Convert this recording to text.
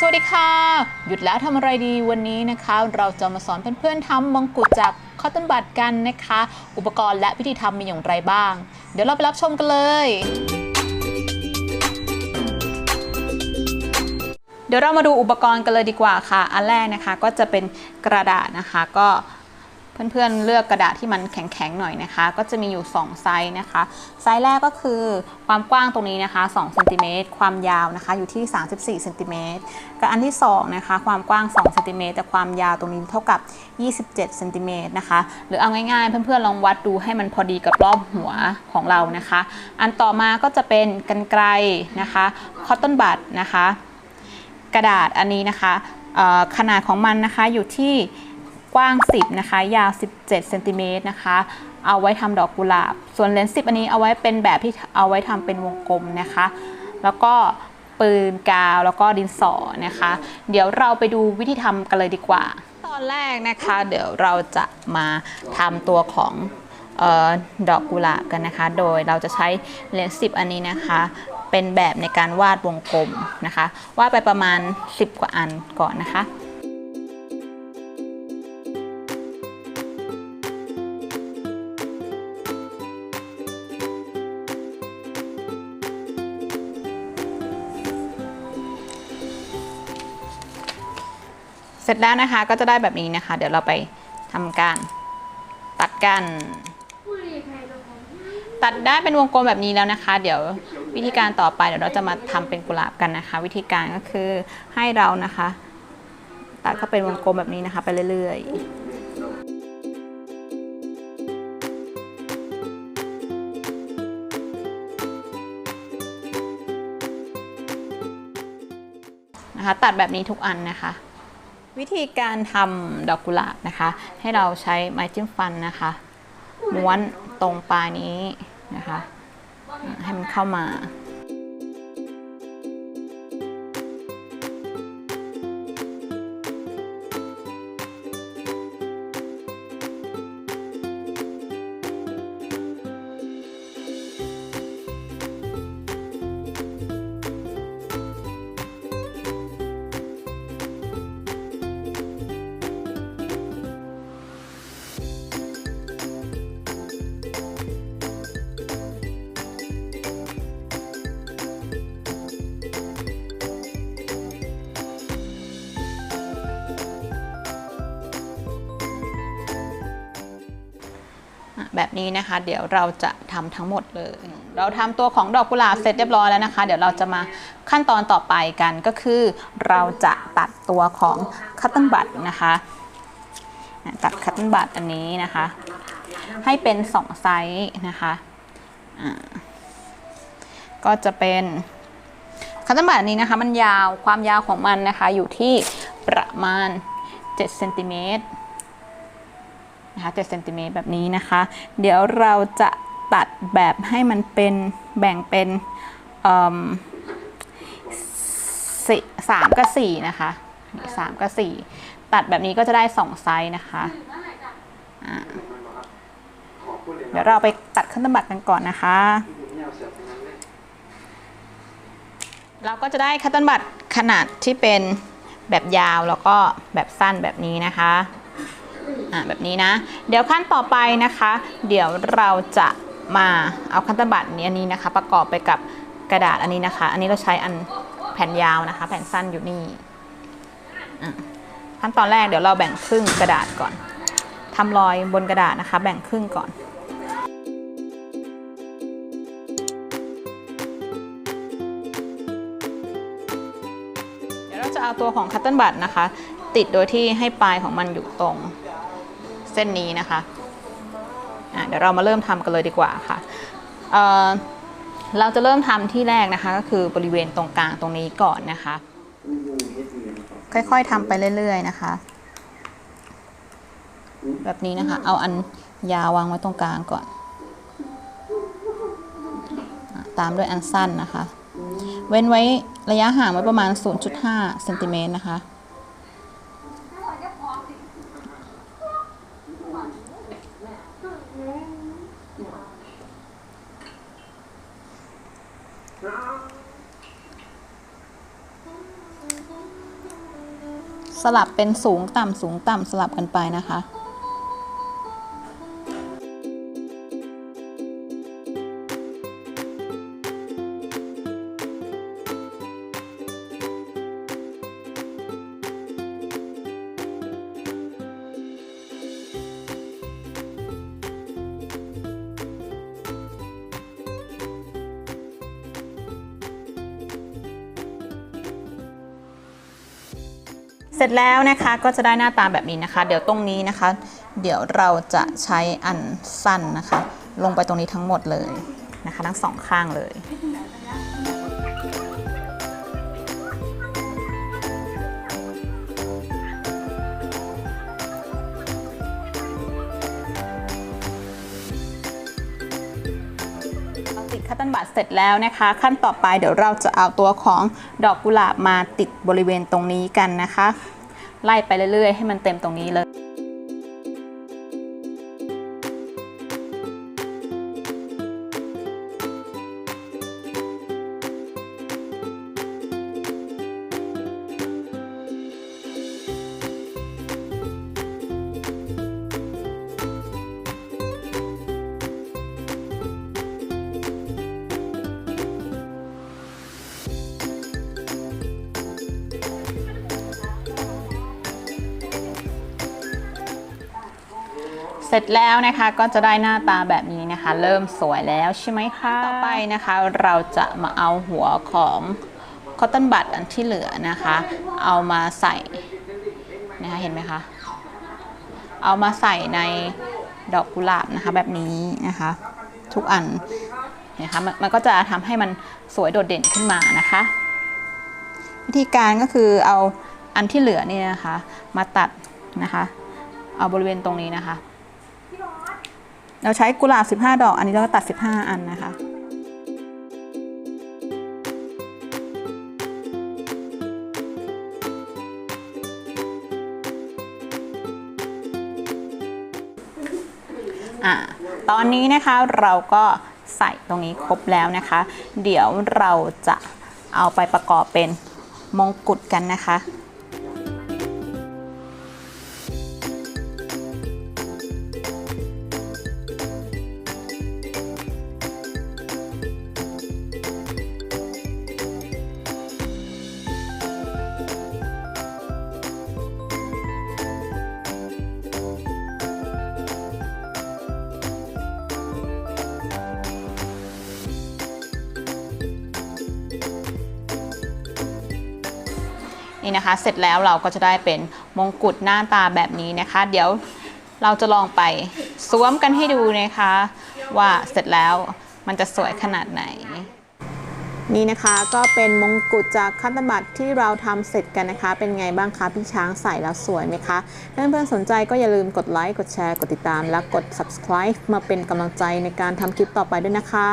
สวัสดีค่ะ หยุดแล้วทำอะไรดีวันนี้นะคะ เราจะมาสอนเพื่อนๆทำมงกุฎจากคอตตอนบัดกันนะคะ อุปกรณ์และวิธีทำมีอย่างไรบ้าง เดี๋ยวเราไปรับชมกันเลย เดี๋ยวเรามาดูอุปกรณ์กันเลยดีกว่าค่ะ อันแรกนะคะก็จะเป็นกระดาษนะคะ ก็ เพื่อนๆเลือกกระดาษที่มันแข็งๆหน่อยนะคะ ก็จะมีอยู่ 2 ไซส์นะคะ ไซส์แรกก็คือความกว้างตรงนี้นะคะ2เซนติเมตรความยาวนะคะอยู่ที่ 34เซนติเมตรกับอันที่2นะคะความกว้าง2เซนติเมตรแต่ความยาวตรงนี้เท่ากับ 27เซนติเมตรนะคะหรือเอาง่ายๆ เพื่อนๆลองวัดดูให้มันพอดีกับรอบหัวของเรานะคะ อันต่อมาก็จะเป็นกันไกรนะคะคอตตอนบัดนะคะ กระดาษอันนี้นะคะขนาดของมันนะคะอยู่ที่ กว้าง 10 นะคะ ยาว 17เซนติเมตรนะคะ เอาไว้ทำดอกกุหลาบ ส่วนเลนส์10 อันนี้เอาไว้เป็นแบบที่เอาไว้ทำเป็นวงกลมนะคะ แล้วก็ปืนกาวแล้วก็ดินสอนะคะ เดี๋ยวเราไปดูวิธีทำกันเลยดีกว่า ตอนแรกนะคะ เดี๋ยวเราจะมาทำตัวของออดอกกุหลาบกันนะคะ โดยเราจะใช้เลนส์10 อันนี้นะคะ เป็นแบบในการวาดวงกลมนะคะ วาดไปประมาณ 10 กว่าอันก่อนนะคะ สร็จแล้วนะคะก็จะได้แบบนี้นะคะ เดี๋ยวเราไปทำการตัดกัน ตัดได้เป็นวงกลมแบบนี้แล้วนะคะ เดี๋ยววิธีการต่อไปเดี๋ยวเราจะมาทำเป็นกุหลาบกันนะคะ วิธีการก็คือให้เรานะคะ ตัดเข้าเป็นวงกลมแบบนี้นะคะ ไปเรื่อยๆนะคะตัดแบบนี้ทุกอันนะคะ วิธีการทำดอกกุหลาบนะคะ ให้เราใช้ไม้จิ้มฟันนะคะม้วนตรงปลายนี้นะคะ ให้มันเข้ามา แบบนี้นะคะ เดี๋ยวเราจะทำทั้งหมดเลย เราทำตัวของดอกกุหลาบเสร็จเรียบร้อยแล้วนะคะ เดี๋ยวเราจะมาขั้นตอนต่อไปกันก็คือ เราจะตัดตัวของคัตเติลบัตนะคะตัดคัตเติลบัตอันนี้นะคะ ให้เป็น2ไซส์นะคะก็จะเป็นคัตเติลบัตอันนี้นะคะ มันยาวความยาวของมันนะคะอยู่ที่ประมาณ7เซนติเมตร นะคะ7เซนติเมตรแบบนี้นะคะ เดี๋ยวเราจะตัดแบบให้มันเป็นแบ่งเป็นสามกับสี่นะคะสามกับสี่ตัดแบบนี้ก็จะได้สองไซส์นะคะ เดี๋ยวเราไปตัดขั้นตอนบัตรกันก่อนนะคะ เราก็จะได้คัตเตันบัตขนาดที่เป็นแบบยาวแล้วก็แบบสั้นแบบนี้นะคะ อ่าแบบนี้นะ เดี๋ยวขั้นต่อไปนะคะ เดี๋ยวเราจะมาเอาคัตเตอร์บัตนี้อันนี้นะคะ ประกอบไปกับกระดาษอันนี้นะคะ อันนี้เราใช้อันแผ่นยาวนะคะ แผ่นสั้นอยู่นี่ขั้นตอนแรกเดี๋ยวเราแบ่งครึ่งกระดาษก่อนทำรอยบนกระดาษนะคะ แบ่งครึ่งก่อนเดี๋ยวเราจะเอาตัวของคัตเติลบัตนะคะ ติดโดยที่ให้ปลายของมันอยู่ตรง ส้นนี้นะคะะเดี๋ยวเรามาเริ่มทำกันเลยดีกว่าค่ะเเราจะเริ่มทำที่แรกนะคะก็คือบริเวณตรงกลางตรงนี้ก่อนนะคะ ค่อยๆทำไปเรื่อย ๆ นะคะ แบบนี้นะคะ เอาอันยาววางไว้ตรงกลางก่อน ตามด้วยอันสั้นนะคะ เว้นไว้ระยะห่างไว้ประมาณ 0.5เซนติเมตรนะคะ สลับเป็นสูงต่ำสูงต่ำสลับกันไปนะคะ เสร็จแล้วนะคะก็จะได้หน้าตาแบบนี้นะคะ เดี๋ยวตรงนี้นะคะ เดี๋ยวเราจะใช้อันสั้นนะคะ ลงไปตรงนี้ทั้งหมดเลยนะคะ ทั้งสองข้างเลย ตันบัตเสร็จแล้วนะคะ ขั้นต่อไปเดี๋ยวเราจะเอาตัวของดอกกุหลาบมาติดบริเวณตรงนี้กันนะคะ ไล่ไปเรื่อยๆ ให้มันเต็มตรงนี้เลย เสร็จแล้วนะคะก็จะได้หน้าตาแบบนี้นะคะ เริ่มสวยแล้วใช่ไหมคะต่อไปนะคะ เราจะมาเอาหัวของคอตตอนบัดอันที่เหลือนะคะ เอามาใส่นะคะเห็นไหมคะเอามาใส่ในดอกกุหลาบนะคะ แบบนี้นะคะ ทุกอันนไหมคะมันมันก็จะทำให้มันสวยโดดเด่นขึ้นมานะคะ วิธีการก็คือเอาอันที่เหลือเนี่ยนะคะ มาตัดนะคะ เอาบริเวณตรงนี้นะคะ เราใช้กุหลาบ 15 ดอก อันนี้เราก็ตัด 15 อันนะคะ อ่า ตอนนี้นะคะเราก็ใส่ตรงนี้ครบแล้วนะคะ เดี๋ยวเราจะเอาไปประกอบเป็นมงกุฎกันนะคะ นี่นะคะ เสร็จแล้วเราก็จะได้เป็นมงกุฎหน้าตาแบบนี้นะคะ เดี๋ยวเราจะลองไปสวมกันให้ดูนะคะ ว่าเสร็จแล้วมันจะสวยขนาดไหน นี่นะคะก็เป็นมงกุฎจากคัตตบัตที่เราทำเสร็จกันนะคะ เป็นไงบ้างคะพี่ช้างใส่แล้วสวยไหมคะเพื่อนๆสนใจก็อย่าลืมกดไลค์กดแชร์กดติดตาม และกด subscribe มาเป็นกำลังใจในการทำคลิปต่อไปด้วยนะคะ